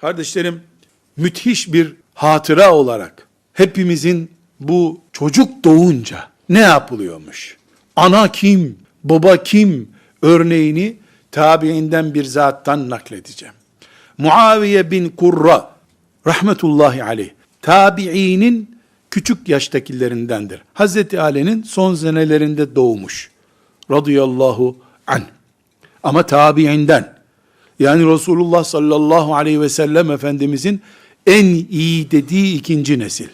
Kardeşlerim, müthiş bir hatıra olarak hepimizin bu çocuk doğunca ne yapılıyormuş? Ana kim, baba kim örneğini tabiinden bir zattan nakledeceğim. Muaviye bin Kurra rahmetullahi aleyh tabiinin küçük yaştakilerindendir. Hazreti Ali'nin son senelerinde doğmuş. Radıyallahu anh. Ama tabiinden. Yani Resulullah sallallahu aleyhi ve sellem Efendimizin en iyi dediği ikinci nesil.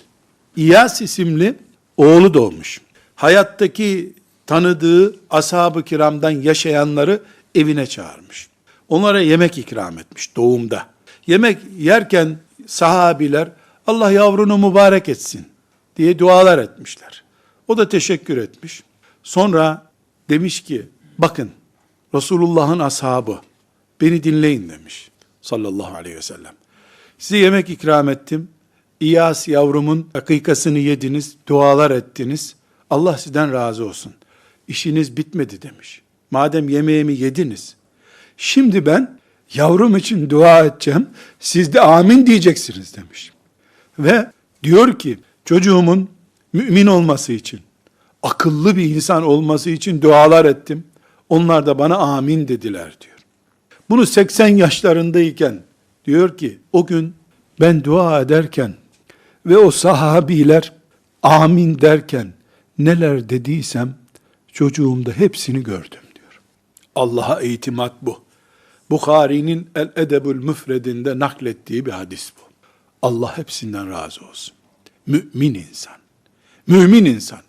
İyas isimli oğlu doğmuş. Hayattaki tanıdığı ashab-ı kiramdan yaşayanları evine çağırmış. Onlara yemek ikram etmiş doğumda. Yemek yerken sahabiler Allah yavrunu mübarek etsin diye dualar etmişler. O da teşekkür etmiş. Sonra demiş ki bakın Resulullah'ın ashabı beni dinleyin demiş sallallahu aleyhi ve sellem. Size yemek ikram ettim. İyas yavrumun dakikasını yediniz, dualar ettiniz. Allah sizden razı olsun. İşiniz bitmedi demiş. Madem yemeğimi yediniz, şimdi ben yavrum için dua edeceğim, siz de amin diyeceksiniz demiş. Ve diyor ki çocuğumun mümin olması için, akıllı bir insan olması için dualar ettim. Onlar da bana amin dediler diyor. Bunu 80 yaşlarındayken diyor ki o gün ben dua ederken ve o sahabiler amin derken neler dediysem çocuğumda hepsini gördüm diyor. Allah'a itimat bu. Bukhari'nin El Edebül Müfredinde naklettiği bir hadis bu. Allah hepsinden razı olsun. Mümin insan. Mümin insan.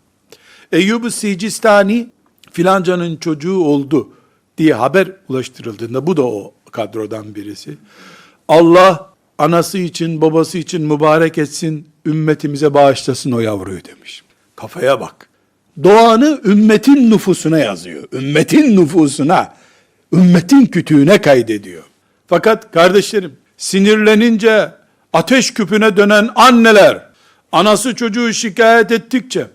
Eyyub-u Sicistani filancanın çocuğu oldu diye haber ulaştırıldığında bu da o kadrodan birisi. Allah anası için babası için mübarek etsin ümmetimize bağışlasın o yavruyu demiş. Kafaya bak. Doğanı ümmetin nüfusuna yazıyor. Ümmetin nüfusuna, ümmetin kütüğüne kaydediyor. Fakat kardeşlerim sinirlenince ateş küpüne dönen anneler, anası çocuğu şikayet ettikçe,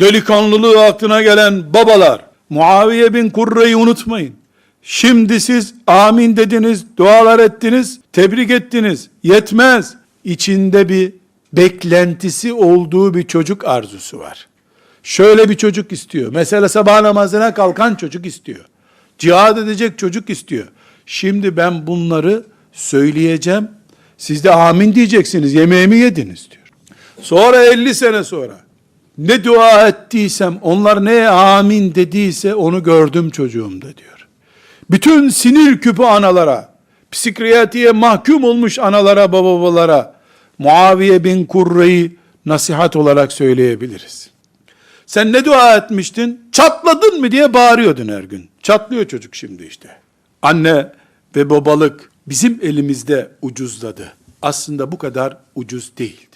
delikanlılığı aklına gelen babalar, Muaviye bin Kurre'yi unutmayın. Şimdi siz amin dediniz, dualar ettiniz, tebrik ettiniz. Yetmez. İçinde bir beklentisi olduğu bir çocuk arzusu var. Şöyle bir çocuk istiyor. Mesela sabah namazına kalkan çocuk istiyor. Cihad edecek çocuk istiyor. Şimdi ben bunları söyleyeceğim. Siz de amin diyeceksiniz. Yemeğimi yediniz diyor. Sonra 50 sene sonra ne dua ettiysem, onlar ne amin dediyse onu gördüm çocuğumda diyor. Bütün sinir küpü analara, psikiyatriye mahkum olmuş analara, babalara, Muaviye bin Kurre'yi nasihat olarak söyleyebiliriz. Sen ne dua etmiştin? Çatladın mı diye bağırıyordun her gün. Çatlıyor çocuk şimdi işte. Anne ve babalık bizim elimizde ucuzladı. Aslında bu kadar ucuz değil.